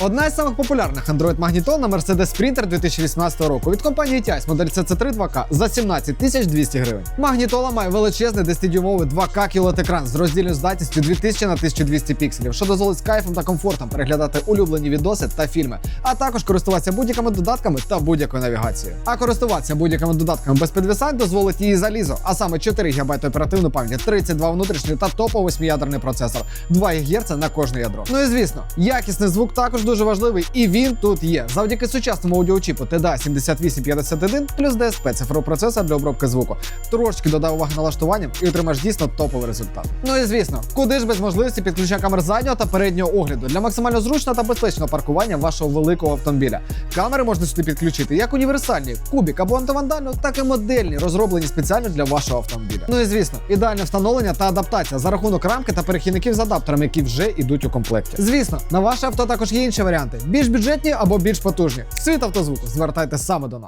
Одна із самих популярних Android магнітол на Mercedes Sprinter 2018 року від компанії TIAS модель CC3 2K за 17 200 гривень. Магнітола має величезний 10-дюймовий 2К QLED екран з роздільною здатністю 2000 на 1200 пікселів, що дозволить з кайфом та комфортом переглядати улюблені відоси та фільми, а також користуватися будь-якими додатками та будь-якою навігацією. А користуватися будь-якими додатками без підвисань дозволить її залізо, а саме 4 ГБ оперативної пам'яті, 32 внутрішньої та топовий 8-ядерний процесор, 2 ГГц на кожне ядро. Ну і звісно, якісний звук також дуже важливий, і він тут є. Завдяки сучасному аудіочіпу TDA 7851 плюс DSP цифровий процесор для обробки звуку. Трошки додав уваги налаштуванням і отримаєш дійсно топовий результат. Ну і звісно, куди ж без можливості підключення камер заднього та переднього огляду для максимально зручного та безпечного паркування вашого великого автомобіля. Камери можна сюди підключити як універсальні, кубік або антивандальну, так і модельні, розроблені спеціально для вашого автомобіля. Ну і звісно, ідеальне встановлення та адаптація за рахунок рамки та перехідників з адаптерами, які вже йдуть у комплекті. Звісно, на ваше авто також є інші варіанти: більш бюджетні або більш потужні. Світ автозвуку звертайте саме до нас.